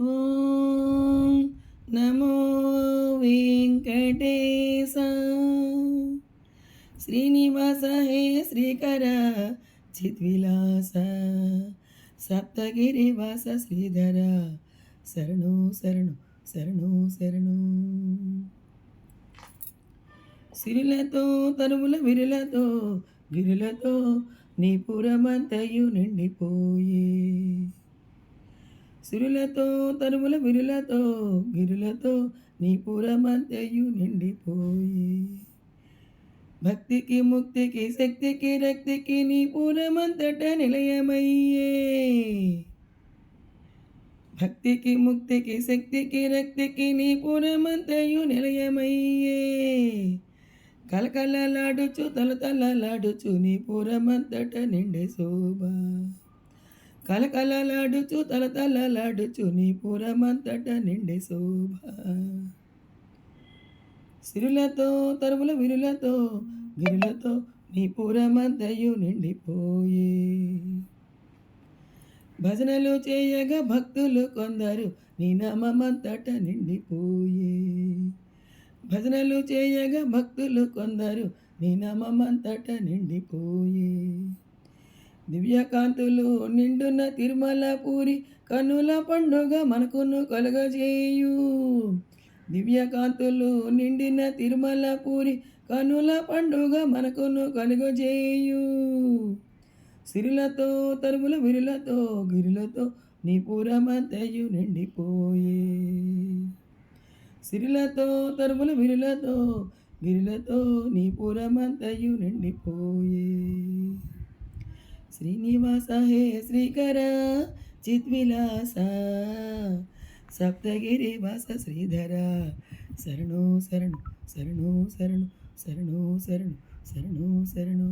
ఓం నమో వెంకటేశ శ్రీనివాస హే శ్రీకర చిద్విలాస సప్తగిరివాస శ్రీధర శరణు శరణు శరణు శరణు. సిరులతో తరువుల విరులతో గిరులతో నీ పురమంతయు నిండిపోయే. సిరులతో తరుముల విరులతో గిరులతో నీ పురమంతయు నిండిపోయి. భక్తికి ముక్తికి శక్తికి రక్తికి నీ పూరమంతట నిలయమయ్యే. భక్తికి ముక్తికి శక్తికి రక్తికి నీ పూరమంతయు నిలయమయ్యే. కలకలలాడుచు తలతలలాడుచు నీ పూరమంతట నిండే శోభ. కలకలలాడుచు తలతలలాడుచు నీ పురమంతట నిండే శోభ. సిరులతో తరుముల విరులతో గిరులతో నీ పురమంతయు నిండిపోయే. భజనలు చేయగా భక్తులు కొందరు నీ నామంతట నిండిపోయే. భజనలు చేయగా భక్తులు కొందరు నీ నామంతట నిండిపోయే. దివ్యకాంతులు నిండున తిరుమల పూరి కనుల పండుగ మనకును కలుగజేయు. దివ్యకాంతులు నిండిన తిరుమల పూరి కనుల పండుగ మనకును కలుగజేయు. సిరులతో తరుముల విరులతో గిరులతో నీ పూరమంతయు నిండిపోయే. సిరులతో తరుముల విరులతో గిరులతో నీ పూరమంతయు నిండిపోయే. శ్రీనివాస హే శ్రీకర చిద్విలాస సప్తగిరి వాస శ్రీధర శరణు శరణు శరణు శరణు శరణు శరణు శరణు శరణు